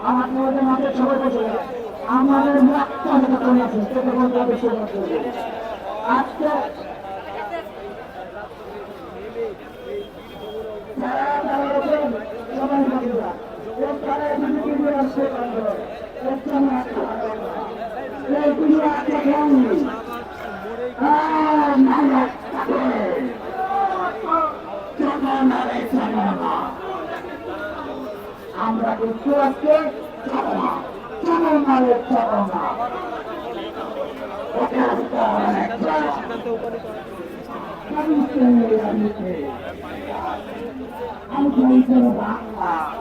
ও পরিষ্কার আমাদের আজকে সবাই বাকিরা এখানে যদি আসছে এখানে এইগুলো একটা জ্ঞান আমরা কিন্তু আজকে না যাব না না আমি বাংলা।